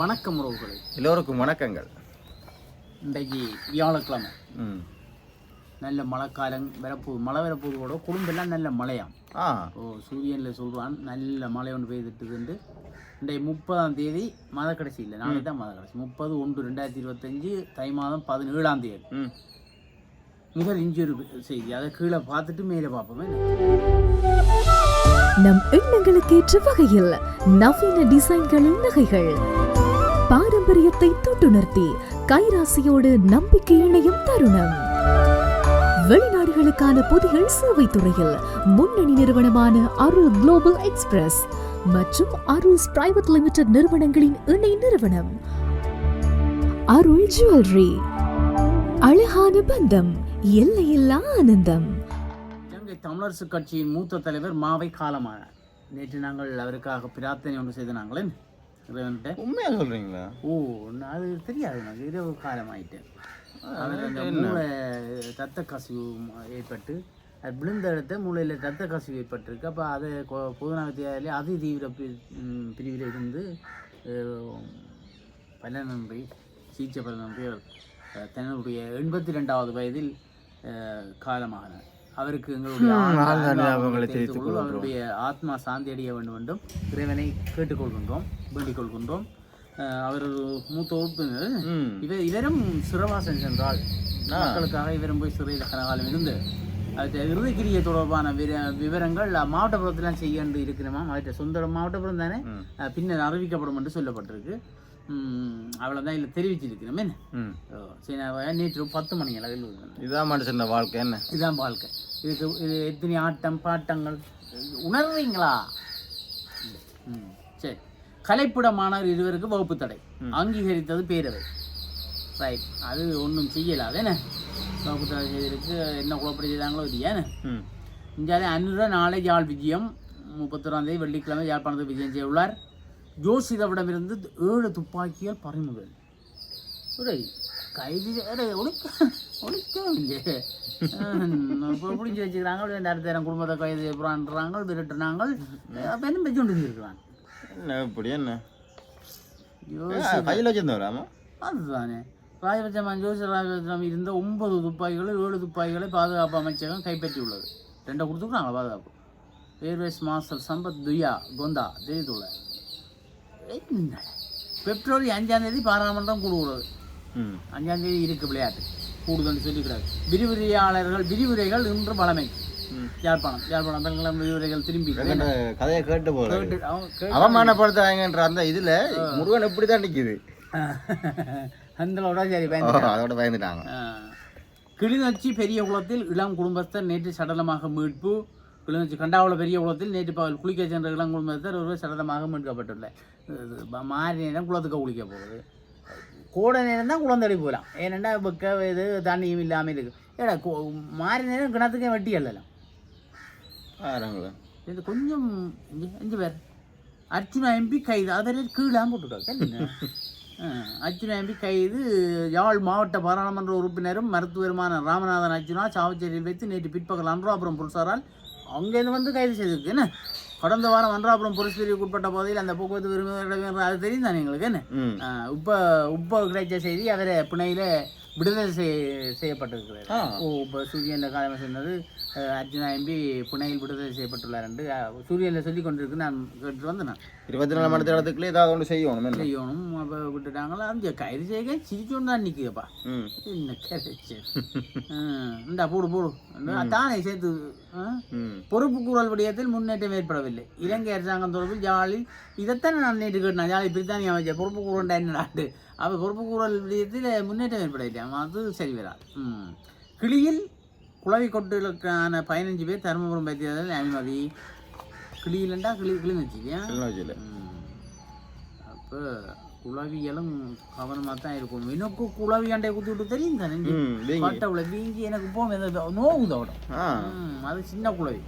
வணக்கம் உறவுகளே. எல்லோருக்கும் வணக்கங்கள். இன்றைக்கு வியாழக்கிழமை. நல்ல மழைக்காலம் வரப்போகுது மழை வரப்போகுது கூட குடும்பெல்லாம் நல்ல மழையாம். ஆ. ஓ சூரியனில் சொல்கிறான் நல்ல மழை ஒன்று பெய்துட்டுதுண்டு இன்றைக்கு முப்பதாம் தேதி மத கடைசி இல்லை நாளைக்கு தான் மத கடைசி. முப்பது ஒன்று ரெண்டாயிரத்தி இருபத்தஞ்சு தை மாதம் பதினேழாம் தேதி. முதல் இஞ்சி ஒரு செய்தி. அதை கீழே பார்த்துட்டு மேலே பார்ப்போமே நம் எண்ணங்களுக்கேற்ற வகையில் நவீன டிசைன்களில் நகைகள். பாரம்பரியத்தை தொட்டுணர்த்தி கைராசியோடு நம்பிக்கை இணையும் தருணம். வெளிநாடுகளுக்கான பொதிகள் சேவை துறையில் முன்னணி நிறுவனமான அருள் குளோபல் எக்ஸ்பிரஸ் மற்றும் அருள்ஸ் பிரைவேட் லிமிடெட் நிறுவனங்களின் இணை நிறுவனம். அருள் ஜுவல்லரி அழகான பந்தம் எல்லையில்லா ஆனந்தம். இலங்கை தமிழரசு கட்சியின் மூத்த தலைவர் மாவை காலமானார். நேற்று நாங்கள் அவருக்காக பிரார்த்தனை ஒன்று செய்து நாங்களே இறைவன்கிட்ட உண்மையாக சொல்கிறீங்களா ஓ அது தெரியாது எனக்கு. இரவு காலம் ஆயிட்டு அவர் அந்த மூளை ரத்த கசிவு ஏற்பட்டு அது விழுந்த இடத்த மூளையில் ரத்த கசிவு ஏற்பட்டிருக்கு. அப்போ அது பொதுநலத்திலே அதி தீவிர பிரிவில் இருந்து பலனன்றி சிகிச்சை பலனன்றி அவர் தன்னுடைய எண்பத்தி ரெண்டாவது வயதில் காலமானார். அவருக்கு எங்களுடைய தெரிவித்துக் கொள்வோம். அவருடைய ஆத்மா சாந்தி அடைய வேண்டும் என்றும் இறைவனை கேட்டுக்கொள்கின்றோம் வேண்டிக் கொள்கின்றோம் அவர் மூத்த உறுப்பினர். இவர் இவரும் சிறவாசன் சென்றால் மக்களுக்காக இவரும் போய் சிறையில் கனகாலம் இருந்து அது இறுதிக்கிரிய தொடர்பான விர விவரங்கள் மாவட்டப்புறத்திலாம் செய்ய இருக்கிறோமா? அவற்றை சொந்த மாவட்டப்புறம் தானே? பின்னர் அறிவிக்கப்படும் என்று சொல்லப்பட்டிருக்கு. அவ்வளோதான் இதில் தெரிவிச்சிருக்கிறோம் சரி நேற்று பத்து மணி அளவில். இதான் மனுஷன் வாழ்க்கை என்ன? இதுதான் வாழ்க்கை. இதுக்கு இது எத்தனை ஆட்டம் பாட்டங்கள்? உணர்றீங்களா? ம், சரி. கலைப்பட மாணவர் இருவருக்கு வகுப்பு தடை. அங்கீகரித்தது பேரவை. ரைட் அது ஒன்றும் செய்யல. என்ன? வகுப்பு தடை செய்திருக்கு என்ன குழப்படி செய்தாங்களோ ம். இந்தியாவிலே அனுர நாளை யாழ் விஜயம் முப்பத்தொராம் தேதி வெள்ளிக்கிழமை யாழ்ப்பாணத்தில் விஜயம் செய்ய உள்ளார். ஜோசிதவிடமிருந்து ஏழு துப்பாக்கிகள் பறிமுதல். ஒரு கைது ஒழிக்க ஒழிக்கவும் இல்லையே இப்போ பிடிச்சி வச்சுக்கிறாங்க ரெண்டாயிரத்தி ஆயிரம் குடும்பத்தை கைது புறான்றாங்க விரட்டுறாங்க அப்போ என்ன வச்சு கொண்டு இருக்கிறாங்க என்ன இப்படி என்ன? கையில் வச்சிருந்தவராமா? அதுதானே. ராஜபட்சம் ஜோசி ராஜபட்சம் இருந்த ஒன்பது துப்பாக்கிகளை ஏழு துப்பாக்கிகளை பாதுகாப்பு அமைச்சகம் கைப்பற்றியுள்ளது. ரெண்டை கொடுத்துக்கிறாங்க பாதுகாப்பு? ஏர்வேஸ் மாஸ்டர் சம்பத் துயா கொந்தா தெரிவித்துள்ள பிப்ரவரி அஞ்சாம் தேதி பாராளுமன்றம் கூடுகிறது அஞ்சாம் தேதி இருக்கு விளையாட்டு. கூடுதல் சொல்லிக்கிறார். விரிவுரையாளர்கள் விரிவுரைகள் இன்று வளமை. ம். யாழ்ப்பாணம். யாழ்ப்பாணம் பெண்களம் விரிவுரைகள் திரும்பி கதையை கேட்டு போகிறேன் அவமானப்படுத்தாங்கன்ற அந்த இதில் முருகன் இப்படி தான் நிற்கிது அந்த சரி அதோட பயந்துட்டாங்க. கிளிநொச்சி பெரிய குளத்தில் இளம் குடும்பஸ்தர் நேற்று சடலமாக மீட்பு. கிளிநொச்சி கண்டாவள பெரிய குளத்தில் நேற்று பகல் குளிக்க சென்ற இளம் குடும்பஸ்தர் ஒருவர் சடலமாக மீட்கப்பட்டுள்ளார். மாறி நேரம் குளத்துக்கு குளிக்க போகுது. கோடை நேரம் தான் குளம் தடி போகலாம் ஏனெண்டா வெக்க இது தண்ணியும் இல்லாமல் இருக்கு. ஏடா கோ- மாறி நேரம் கிணத்துக்கே வெட்டி பாருங்களேன். இது கொஞ்சம் இங்க பேர். அர்ச்சுனா எம்பி கைது. அதே கீழே போட்டுட்டாங்க. அர்ச்சுனா எம்பி கைது. யாழ் மாவட்ட பாராளுமன்ற உறுப்பினரும் மருத்துவருமான ராமநாதன் அர்ச்சுனா சாவச்சேரியில் வைத்து நேற்று பிற்பகல் அன்றாபுரம் புலிசாரால் அங்கேருந்து வந்து கைது செய்திருக்கு. என்ன? கடந்த வாரம் அன்றாபுரம் போலீஸ் பிரிவுக்கு உட்பட்ட பகுதியில் அந்த போக்குவரத்து விரும்புகிற அது தெரியும் தானே எங்களுக்கு என்ன? உப்ப உப்ப கிடைச்ச செய்தி அவரை பிணையில விடுதலை செய் செய்யப்பட்டிருக்கிறார். ஆ. ஓ இப்போ சூரியன் காலமாக சொன்னது அர்ஜுனா எம்பி புனையில் விடுதலை செய்யப்பட்டுள்ளார் என்று சூரியனில் சொல்லி கொண்டிருக்கு நான் கேட்டு வந்து நான். இருபத்தி நாலு மணி நேரத்துக்குள்ளே ஏதாவது ஒன்று செய்யணும் என்ன? செய்யணும் அப்போ விட்டுட்டாங்களா? அந்த கைது செய்ய சிரிச்சோன்னு தான் நிற்குதுப்பா என்ன கிடைச்சு இந்தா போடு போடு. தானே சேர்த்து பொறுப்பு கூறல் விடயத்தில் முன்னேற்றம் ஏற்படவில்லை. இலங்கை அரசாங்கம் தொடர்பில் ஜாலி இதைத்தான் நான் நேற்று கேட்டேன். ஜாலி பிரித்தானியா அமைச்சர் பொறுப்பு கூறண்டா என்னடாட்டு அப்போ பொறுப்பு கூறல் விடயத்தில் முன்னேற்றம் ஏற்படவில்லை. அது சரி வராது. கிளியில் குளவி கொட்டுகளுக்கான பதினஞ்சு பேர் தருமபுரம் வைத்தியர்கள் அனுமதி. கிளியிலண்டா கிளி கிளிநொச்சி இல்லையா? கிளிநொச்சியில் அப்போ குளவியலும் கவனமாக தான் இருக்கும். எனக்கு குளவி அண்டையை குத்தி விட்டு தெரியும் தானே? பட்டவுல வீங்கி. எனக்கு போகும் நோவுது அவட ஆ. ம், அது சின்ன குளவி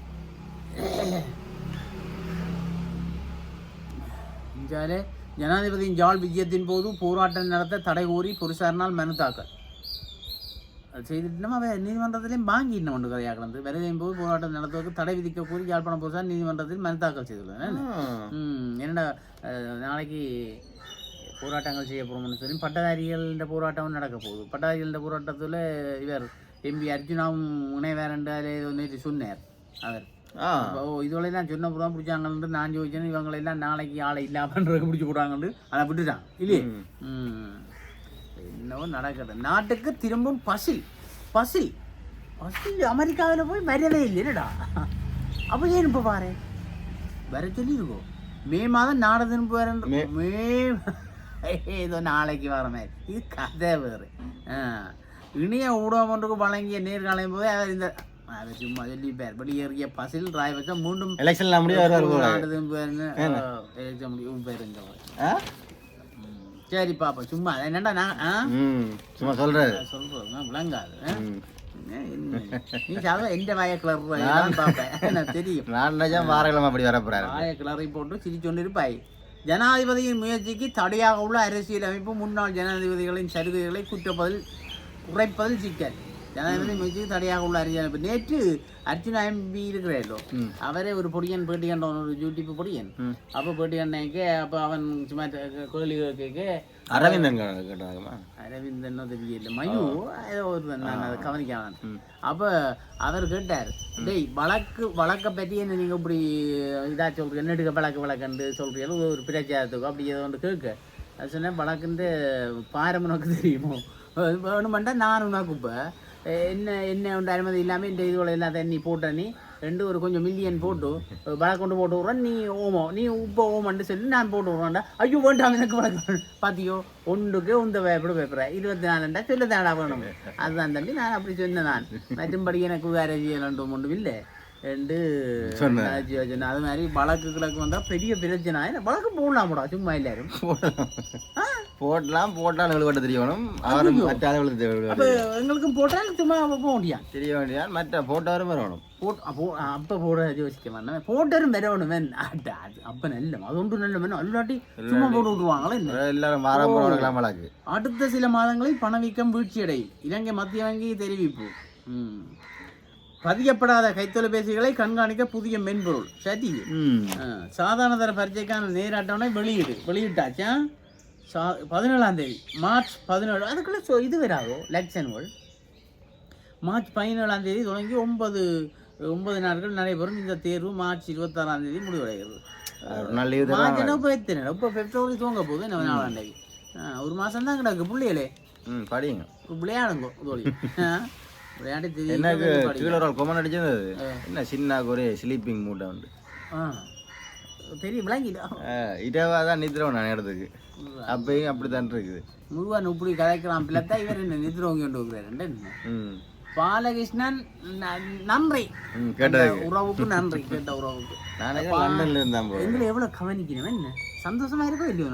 இந்தியாவிலே ஜனாதிபதியின் ஜாழ் விஜயத்தின் போது போராட்டம் நடத்த தடை கோரி பொலிசாரினால் மனு தாக்கல். அது செய்துட்டு அவன் நீதிமன்றத்திலையும் வாங்கிட்டு ஒன்று கதையாக கிடந்து. விரைவின் போது போராட்டம் நடத்துவதற்கு தடை விதிக்க கோரி யாழ்ப்பாணம் போலீசார் நீதிமன்றத்தில் மனு தாக்கல் செய்துள்ளனர். என்னடா நாளைக்கு போராட்டங்கள் செய்ய போகிறோம்னு சொல்லி பட்டதாரிகளின் போராட்டம் நடக்க போகுது. பட்டதாரிகளின் போராட்டத்தில் இவர் எம்பி அர்ஜுனாவும் இணைவேரண்டு அதில் நேற்று சொன்னார். அவர். ஓ இதுவளையெல்லாம் சொன்ன தான் பிடிச்சாங்கன்ட்டு நான் ஜோதிச்சேன் இவங்களெல்லாம் நாளைக்கு ஆளை இல்லாமன்றதுக்கு பிடிச்சி போடுறாங்கன்ட்டு அதை விட்டுட்டான். இல்லையே. என்னவோ நடக்குது. நாட்டுக்கு திரும்பும் பசில் பசில் பசில் அமெரிக்காவில் போய் வரவே இல்லைடா அப்போ ஏன் இப்போ பாரு? வர சொல்லியிருக்கோம் மே மாதம் நாடு திரும்ப வரேன் மே- ஏதோ நாளைக்கு வர மாதிரி. இது கதை வேறு. இணைய ஊடகம் ஒன்றுக்கு வழங்கிய நேர்காணலும் போது இந்த அவர் சும்மா சொல்லிப்பார் வெளியேறிய பசில் மீண்டும் எலெக்ஷன்ல முடிய எலெக்ஷன் முடியும் போயிருங்க ஆ? சரி பாப்பா சும்மா என்னடா நான் சும்மா சொல்றாரு சொல்றேன் விளங்காது? நீ சாதம் எந்த வாய கிளர் பார்ப்பேன் எனக்கு தெரியும் நான் நினைச்சா வாரக்கிழமை அப்படி வர போறாரு வாய கிளறி போட்டு சிரிச்சொண்டு இருப்பாய் ஜனாதிபதியின் முயற்சிக்கு தடையாக உள்ள அரசியல் அமைப்பு முன்னாள் ஜனாதிபதிகளின் சலுகைகளை குற்றப்பதில் குறைப்பதில் சிக்கல் ஜனாதிபதி முயற்சிக்கு தடையாக உள்ள அமைப்பு நேற்று அர்ஜுனா எம்பி இருக்கிறாரோ. அவரே ஒரு பொடியன் பேட்டி கண்டவன் ஒரு யூடியூப் பொடியன். அப்போ பேட்டி கண்டேக்க அப்போ அவன் சும்மா கேள்வி கேட்க அரவிந்தன் கேட்டாங்கம்மா. அரவிந்தன் தெரியல. மயு ஏதோ ஒரு நான் அதை கவனிக்காம. ம். அப்போ அவர் கேட்டார் டேய் வழக்கு வழக்கை பற்றி என்ன நீங்கள் இப்படி இதாக சொல்கிறீங்க நெடுக்க வழக்கு வழக்குன்னு சொல்கிறீங்க ஒரு பிரச்சாரத்துக்கு அப்படி ஏதோ ஒன்று கேட்க. அது சொன்னேன் வழக்குண்டு பாரம் உனக்கு தெரியுமோ வேணுமெண்டா நான் உனக்கு இப்போ. என்ன என்ன உண்டு அனுமதி இல்லாமல் இந்த இதுவளை எல்லாத்தையும் நீ போட்ட நீ ரெண்டு ஒரு கொஞ்சம் மில்லியன் போட்டு வழக்கு கொண்டு போட்டு விட்றேன். நீ ஓமோ நீ உப்ப ஓமன்ட்டு சொல்லி நான் போட்டு விட்றேன்டா. ஐயோ வேண்டாம் எனக்கு வழக்கு பார்த்தியோ ஒன்றுக்கு உந்த எப்படி பேப்பர இருபத்தி நாலுண்டா சொல்ல தாடா வேணும். அதுதான் தம்பி நான் அப்படி சொன்னேன் நான். மற்றும்படி எனக்கு வேறு செய்யலாம் ஒன்றும் இல்லை. ரெண்டு யோஜனை. அது மாதிரி வழக்கு கிழக்கு வந்தால் பெரிய பிரச்சனை. வழக்கு போடலாம்டா சும்மா எல்லாரும். போடலாம். போட்டாலும் எழுவட்ட தெரியணும். அவரும் மற்ற அப்போ எங்களுக்கும் போட்டால் சும்மா போக முடியாது தெரிய வேண்டியதான். மற்ற போட்டவரும் வரணும். போட் அப்போ அப்போ போட யோசிக்க வேண்டாம். போட்டரும் வரணும் அப்போ நல்ல அது ஒன்று நல்ல வேணும் அல்லாட்டி சும்மா போட்டு விட்ருவாங்களே என்ன? எல்லாரும் வாரம் போறவங்களாம் வழக்கு. அடுத்த சில மாதங்களில் பணவீக்கம் வீழ்ச்சியடை இலங்கை மத்திய வங்கி தெரிவிப்பு. ம். பதியப்படாத கைத்தொலைபேசிகளை கண்காணிக்க புதிய மென்பொருள். ஆ, சாதாரண தர பரீட்சைக்கான நேர் அட்டவணை வெளியீடு. வெளியிட்டாச்சா? சா பதினேழாம் தேதி. மார்ச் பதினேழு. அதுக்குள்ளே சொ இது வராதோ? லெக்ஷன்கள் மார்ச் பதினேழாம் தேதி தொடங்கி ஒன்பது ஒன்பது நாட்கள் நடைபெறும் இந்த தேர்வு. மார்ச் இருபத்தாறாம் தேதி முடிவடைகிறது. மார்ச் என்ன இப்போ எத்தனை இப்போ பிப்ரவரி துவங்க போகுது. என்ன நாலாம் தேதி. ஒரு மாதம் தான் கிடக்கு. பிள்ளைகளே. ம் படிங்க. விளையாடுங்க தோழி. எனக்கு படிங்க. கீழே ஒரு கொமன் அடிச்சது. என்ன சின்ன ஒரே ஸ்லீப்பிங் மூட்டை உண்டு தெரியும் விளங்கிட்டா இடவா தான் நித்திரம் நான் இடத்துக்கு அப்பயும் அப்படி தான் இருக்குது முருகன் இப்படி கதைக்கலாம் பிள்ளைத்தா இவர் என்ன நிதிரவங்க கொண்டு வைக்கிறாரு பாலகிருஷ்ணன் நன்றி அந்த உறவுக்கு நன்றி கேட்ட உறவுக்கு நானே லண்டன்ல இருந்தான் எங்களை கவனிக்கணும் என்ன சந்தோஷமா இருக்கோ இல்லையோ.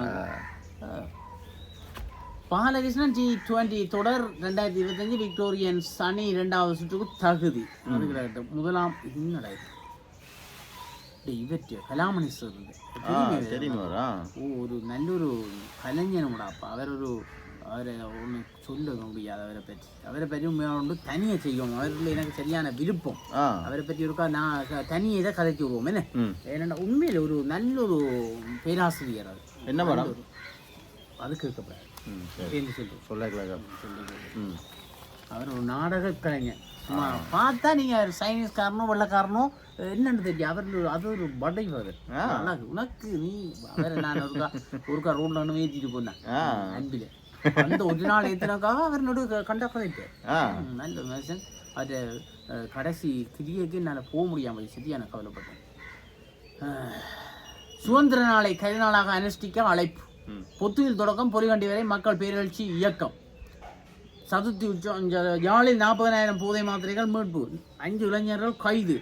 பாலகிருஷ்ணன் டி டுவெண்ட்டி தொடர் ரெண்டாயிரத்தி இருபத்தஞ்சு விக்டோரியன் சனி இரண்டாவது சுற்றுக்கு தகுதி. அதுக்கு முதலாம் என்னடா இவற்றை கலாமணி சார் தெரியுமே? ஒரு நல்லொரு கலைஞனுடாப்பா அவர் ஒரு அவரை ஒன்று சொல்ல முடியாது அவரை பற்றி. அவரை பற்றி உண்மையாக உண்டு தனியாக செய்வோம். அவரில் எனக்கு சரியான விருப்பம். அவரை பற்றி இருக்கா நான் தனியே தான் கதைச்சு விடுவோம் என்ன? ஏன்னா உண்மையில் ஒரு நல்ல ஒரு பேராசிரியர் அது என்ன படம்? அது கேட்கப்படாது என்று சொல்லி சொல்லக்கலாம் ம் அவர் ஒரு நாடக கலைஞர் சும்மா பார்த்தா நீங்கள் சைனீஸ்காரனோ வெள்ளக்காரனோ என்னன்னு தெரியும் அவர் அது ஒரு படை அவர். உனக்கு நீ அவரை நான் ஒருக்கா ஒருக்கா ரோட்ல ஒன்று ஏற்றிட்டு போனேன். அன்பில். அந்த ஒரு நாள் ஏற்றினாக்காக அவர் நடு கண்ட கதைப்பார் நல்ல மனுஷன். அது கடைசி கிரியைக்கு என்னால் போக முடியாமல் சரியான கவலைப்பட்டேன். சுதந்திர நாளை கருநாளாக அனுஷ்டிக்க அழைப்பு. ம் பொத்துவில் தொடக்கம் பொலிகண்டி வரை மக்கள் பேரெழுச்சி இயக்கம். சதுர்த்தி உச்சம் யாழில் நாற்பதனாயிரம் போதை மாத்திரைகள் மீட்பு. அஞ்சு இளைஞர்கள் கைது.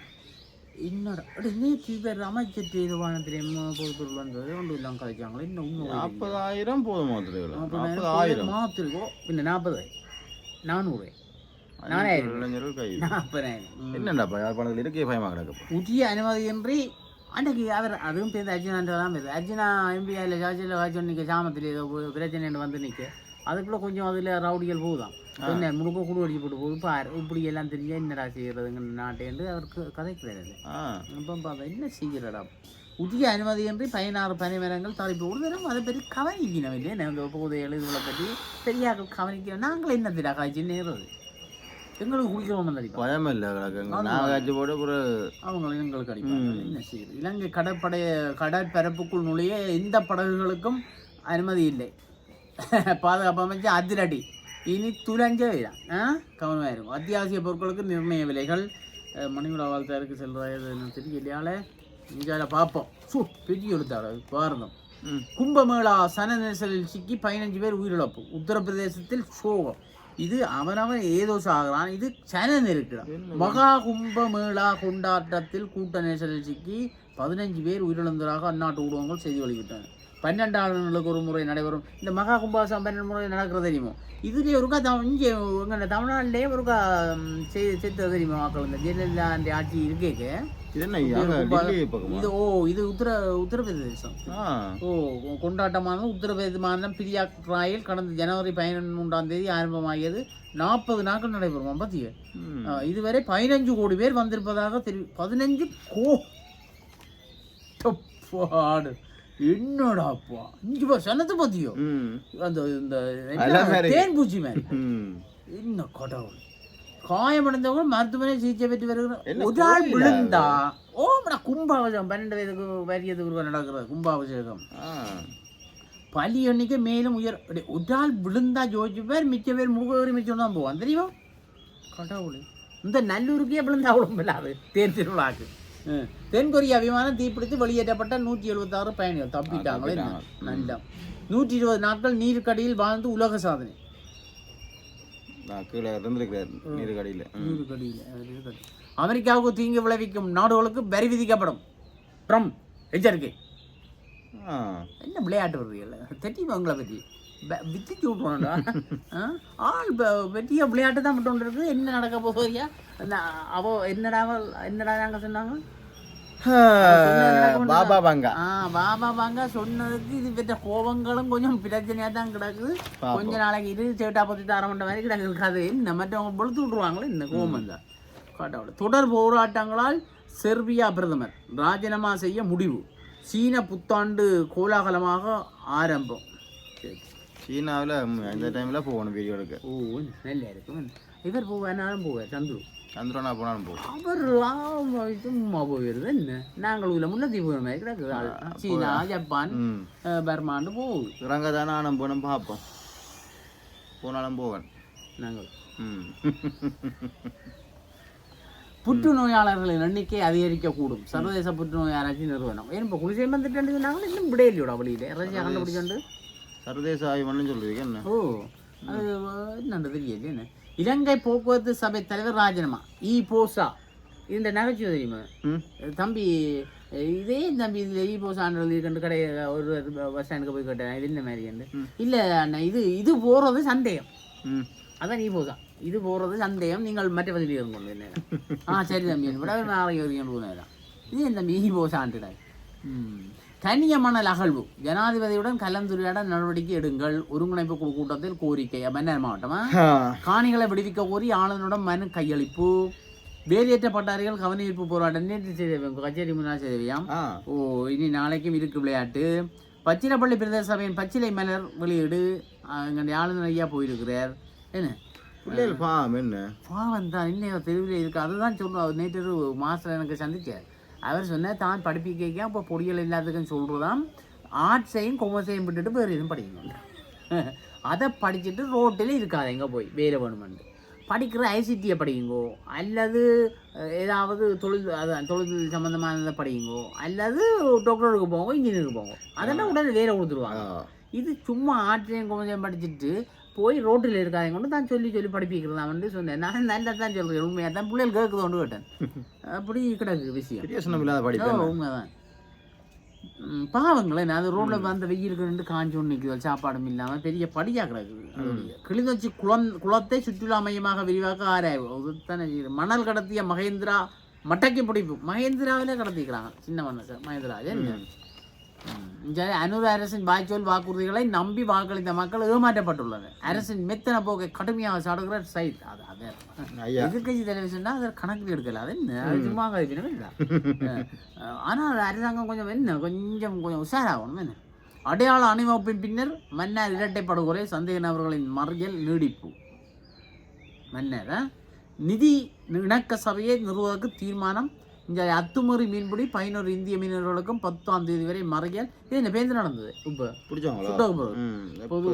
என்னடா நேற்று பேர் அமைச்சர் தேர்வானத்தில் பொதுப்பொருள் வந்தது? ஒன்றும் இல்லாமல் கதைச்சாங்களே இன்னும் நாற்பதாயிரம் போதும் மாத்திரைகள்? நாற்பதாயிரம் மாத்திருக்கோ பின்ன நாற்பது. நானூறு. நாலாயிரம். இளைஞர்கள் கை நாற்பதாயிரம். யாழ்ப்பாணத்தில் இருக்கே கிடக்கு? உரிய அனுமதியின்றி அன்றைக்கு அவர் அதுவும் பேருந்து அர்ஜுனான்ற தான் பேர் அர்ஜுனா எம்பிஐயில் சார்ஜில் வாட்சி நிற்க சாமத்தில் ஏதோ பிரச்சனை வந்து நிற்க அதுக்குள்ளே கொஞ்சம் அதில் ரவுடிகள் போகுதான் என்ன முழுக்க குழு அடிச்சு போட்டு போகுது பார் இப்படி எல்லாம் தெரிஞ்சா என்னடா செய்கிறதுங்க நாட்டேன்னு அவருக்கு கதைக்கிறாரு இப்போ பார்த்தா என்ன செய்கிறடா உரிய அனுமதியின்றி பதினாறு பனைமரங்கள் தரிப்பு ஒரு தரம் அதை பற்றி கவனிக்கணும் இல்லையா நாங்கள் போதைகள் இதுகளை பற்றி பெரியாக்கள் கவனிக்கணும் நாங்கள் என்ன திடா காய்ச்சி நேர்றது எங்களுக்கு குளிக்கிறோம் அடிப்போம் பயம் இல்லை கிடக்குங்க நான் காய்ச்சி போட்டு அப்புறம் அவங்களும் எங்களுக்கு அடிப்பாங்க. என்ன செய்யுது இலங்கை கடற்படை கடற்பரப்புக்குள் நுழைய எந்த படகுகளுக்கும் அனுமதி இல்லை. பாதுகாப்பு அமைச்சு அதிரடி. இனி துலஞ்ச விதான் ஆ? கவனமாக இருக்கும் அத்தியாவசிய பொருட்களுக்கு நிர்ணய விலைகள் மணிவிழா வாழ்த்தாருக்கு செல்றது என்ன தெரியலையால இந்தியாவில் பார்ப்போம். சு பெரிய எழுத்தாள பாரதம் ம். கும்பமேளா சன நெரிசலில் சிக்கி பதினஞ்சு பேர் உயிரிழப்பு. உத்தரப்பிரதேசத்தில் சோகம். இது அவனவன் ஏதோ சாகிறான். இது சன நெருக்கிடம் மகா கும்பமேளா கொண்டாட்டத்தில் கூட்ட நெரிசலில் சிக்கி பதினஞ்சு பேர் உயிரிழந்ததாக அந்நாட்டு ஊடகங்கள் செய்தி வெளியிட்டன. பன்னெண்டு ஆளுநர்களுக்கு ஒரு முறை நடைபெறும் இந்த மகா கும்பாசம் பன்னெண்டு முறை நடக்கிறது தெரியுமோ? இதுலேயே ஒருக்கா தம் இங்கே எங்கள் தமிழ்நாட்டிலே ஒருக்கா ம், செ- செத்து தெரியுமா மக்கள் இந்த ஜெயலலிதா ஆட்சி இருக்கேக்கு. இது என்ன ஓ இது உத்தர உத்தரப்பிரதேசம். ஓ கொண்டாட்டமான உத்தரப்பிரதேச மாநிலம் பிரியாக் ராயில் கடந்த ஜனவரி பதினொன்றாம் தேதி ஆரம்பமாகியது. நாற்பது நாட்கள் நடைபெறும் பத்திய. இதுவரை பதினஞ்சு கோடி பேர் வந்திருப்பதாக தெரிவி பதினஞ்சு கோ பாடு என்னடாப்பா அஞ்சு பேர் சனத்தை பத்தியோ? அந்த இந்த. தேன் பூச்சி மாதிரி. ம். என்ன கடவுள். காயமடைந்தவங்க மருத்துவமனை சிகிச்சை பெற்று வருகிறார் ஒரு ஆள் விழுந்தா ஓமடா கும்பாபிஷேகம் பன்னெண்டு வயதுக்கு வரியதுக்கு நடக்கிறது கும்பாபிஷேகம். பலி எண்ணிக்கை மேலும் உயர் ஒரு ஆள் விழுந்தா ஜோதிச்சு பேர் மிச்ச பேர் முகவரி மிச்சம் தான் போவான். தெரியுமா? கடவுளே. இந்த நல்லூருக்கே விழுந்தா அவ்வளோ இல்லாது தேர் திருவிழாக்கு. தென்கொரியா விமானம் தீப்பிடித்து வெளியேற்றப்பட்ட நூற்றி எழுபத்தாறு பயணிகள். தப்பிட்டாங்களே. நல்லா நூற்றி இருபது நாட்கள் நீருக்கடியில் வாழ்ந்து உலக சாதனை. கீழே இருந்திருக்கிறார் நீருக்கடியில். நீருக்கடியில் அமெரிக்காவுக்கு தீங்கு விளைவிக்கும் நாடுகளுக்கு வரி விதிக்கப்படும். ட்ரம்ப் எச்சரிக்கை. என்ன விளையாட்டு வருவீங்கல்ல தெரியுமா உங்களை பற்றி வித்திச்சு விட்ருவான்டா ஆள் பெரிய விளையாட்டு தான் ஒன்று இருக்குது என்ன நடக்க போகிறியா அவ என்னடா என்னடா நாங்கள் சொன்னாங்க? பாபா பாங்கா பாபா வாங்க. சொன்னதுக்கு இது பெற்ற கோபங்களும் கொஞ்சம் பிரச்சனையாக தான் கிடக்குது. கொஞ்ச நாளைக்கு இது சேட்டா பத்தி தர மண்ட மாதிரி கிடக்குது கதை. என்ன மற்றவங்க பொழுத்து விட்ருவாங்களே இந்த கோபம் தான் காட்டவில்லை தொடர் போராட்டங்களால் செர்பியா பிரதமர் ராஜினாமா செய்ய முடிவு. சீன புத்தாண்டு கோலாகலமாக ஆரம்பம். சீனாவில் இந்த டைமில் போகணும் வீடியோ எடுக்க. ஓ நல்லா இருக்கும் இவர் போவேனாலும் போவார் சந்துரு. சந்திரனா போனாலும் போகும் அவர் சும்மா போயிருது. என்ன? நாங்கள் உள்ள முன்னத்தி போகிற மாதிரி கிடக்குது. சீனா ஜப்பான் பர்மான்னு போகுது. இறங்க தானே நானும் போனோம் பார்ப்போம் போனாலும் போவேன் நாங்கள். புற்றுநோயாளர்களின் எண்ணிக்கை அதிகரிக்கக்கூடும். சர்வதேச புற்றுநோய் ஆராய்ச்சி நிறுவனம். ஏன் இப்போ குளிசை வந்துட்டு நாங்கள் இன்னும் விடையில்லையோட வழியில் இறச்சி கண்டுபிடிச்சோண்டு. சர்வதேச ஆய்வுன்னு சொல்லுவீங்க என்ன? ஓ அது என்னண்டு தெரியல என்ன? இலங்கை போக்குவரத்து சபை தலைவர் ராஜினாமா. இ போசா. இந்த நகைச்சுவை தெரியுமா? ம். தம்பி இதே தம்பி இதில் இ போசான்றது கண்டு கடை ஒரு பஸ் ஸ்டாண்டுக்கு போய் கேட்டேன். இது என்ன மாதிரி இல்லை அண்ணா இது இது போகிறது சந்தேகம். ம். அதான் நீ போதான் இது போகிறது சந்தேகம். நீங்கள் மற்ற பதில் என்ன ஆ சரி தம்பி. விட நாளைக்கு வருகிறேன் போனேன் இது தம்பி ஈ போசான்ட்டுடாய் கனிய மணல் அகழ்வு. ஜனாதிபதியுடன் கலந்துரையாட நடவடிக்கை எடுங்கள். ஒருங்கிணைப்பு குழு கூட்டத்தில் கோரிக்கை. மன்னர் மாவட்டமா. காணிகளை விடுவிக்க கோரி ஆளுநரிடம் மனு கையளிப்பு. வேலையற்ற பட்டாரிகள் கவனஈர்ப்பு போராட்டம் நேற்று செய்த கச்சேரி முன்னால் செய்தவையாம் ஓ இனி நாளைக்கும் இருக்கு விளையாட்டு. பச்சிலப்பள்ளி பிரதேச சபையின் பச்சிலை மலர் வெளியீடு எங்களுடைய ஆளுநர் ஐயா போயிருக்கிறார். என்ன? பிள்ளைகள் பாம் என்ன? பாவம் தான். இன்னும் தெருவில் இருக்கு. அதுதான் சொல்லுவோம் நேற்று மாஸ்டர் எனக்கு சந்திச்சார். அவர் சொன்னார் தான் படிப்பிக்க இப்போ பொடியல் எல்லாத்துக்கும் சொல்கிறதாம் ஆர்ட்ஸையும் கொமர்ஸையும் விட்டுட்டு வேறு எதுவும் படிக்கணும் அதை படிச்சுட்டு ரோட்டில் இருக்காது எங்கே போய்? வேலை வேணுமெண்டு படிக்கிற ஐசிடியை படியுங்கோ. அல்லது ஏதாவது தொழில் அதான் தொழில் சம்மந்தமானதை படியுங்கோ. அல்லது டாக்டருக்கு போங்க இன்ஜினியருக்கு போங்க. அதெல்லாம் உடனே வேலை கொடுத்துருவாங்க. இது சும்மா ஆற்றையும் கொஞ்சம் படிச்சுட்டு போய் ரோட்டில் இருக்காங்க கொண்டு தான் சொல்லி சொல்லி படிப்பிக்கிறதாமன்னு சொன்னேன் நான் நல்லா தான் சொல்கிறேன் உண்மையாக தான்? பிள்ளைகள் கேட்குதோண்டு கேட்டேன். அப்படி கிடக்கு விஷயம். உண்மைதான். ம், பாவங்களேன் அது ரோட்டில் வந்த வெயிலுக்கு ரெண்டு காஞ்சு ஒன்று நிற்குது சாப்பாடும் இல்லாமல் பெரிய படியாக கிடக்குது அதோடைய. கிளிநொச்சி குளம் குளத்தை சுற்றுலா மையமாக விரிவாக்க ஆராய்வு. இது. மணல் கடத்திய மகேந்திரா மட்டைக்கு பிடிப்பு மகேந்திராவிலே கடத்திக்கிறாங்க சின்ன மண்ணு மகேந்திரா என்ன இங்கே அனுர அரசின் வாய்ச்சொல் வாக்குறுதிகளை நம்பி வாக்களித்த மக்கள் ஏமாற்றப்பட்டுள்ளனர். அரசின் மெத்தன போக்கை கடுமையாக சாடுகிற சைட் அது அது. எதிர்கட்சி தலைவர் சொன்னா அதை கணக்கில் எடுக்கல. அது சும்மா இல்லை ஆனால் அரசாங்கம் கொஞ்சம் என்ன கொஞ்சம் கொஞ்சம் உஷாராகணும். என்ன? அடையாள அணிவகுப்பின் பின்னர் மன்னர் இரட்டைப்படுகொலை சந்தேக நபர்களின் மறியல் நீடிப்பு. மன்னர்? நிதி இணக்க சபையை நிறுவுவதற்கு தீர்மானம் இந்த அத்துமீறி மீன்பிடி பதினோரு இந்திய மீனவர்களுக்கும் பத்தாம் தேதி வரை மறியல் இது என்ன பேருந்து நடந்தது? இப்போ பிடிச்சவங்களா? பொது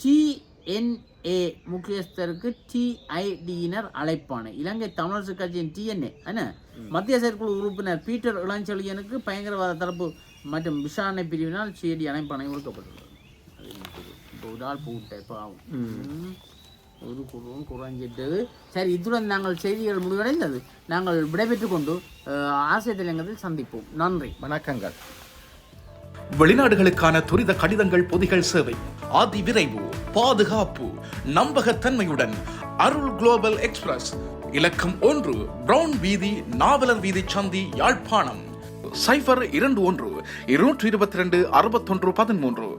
டிஎன்ஏ முக்கியஸ்தருக்கு டிஐடியினர் அழைப்பானை இலங்கை தமிழரசு கட்சியின் டிஎன்ஏ என்ன? மத்திய செயற்குழு உறுப்பினர் பீட்டர் இளஞ்செழியனுக்கு பயங்கரவாத தரப்பு மற்றும் விசாரணை பிரிவினால் சிஐடி அழைப்பானை கொடுக்கப்பட்டுள்ளது இப்போ ஒரு ஆள் போட்டேன் பாவம் ம். ஒரு குருவும் குறைஞ்சிட்டது. சரி இத்துடன் நாங்கள் செய்திகள் முடிவடைந்தது. நாங்கள் விடைபெற்றுக் கொண்டு அஹ், ஆசிய சந்திப்போம். நன்றி. வணக்கங்கள். வெளிநாடுகளுக்கான துரித கடிதங்கள் பொதிகள் சேவை. அதி விரைவு பாதுகாப்பு நம்பகத்தன்மையுடன் அருள் குளோபல் எக்ஸ்பிரஸ். இலக்கம் ஒன்று பிரவுன் வீதி நாவலர் வீதி சந்தி யாழ்ப்பாணம். சைபர் இரண்டு ஒன்று இருநூற்றி இருபத்தி ரெண்டு அறுபத்தொன்று பதிமூன்று.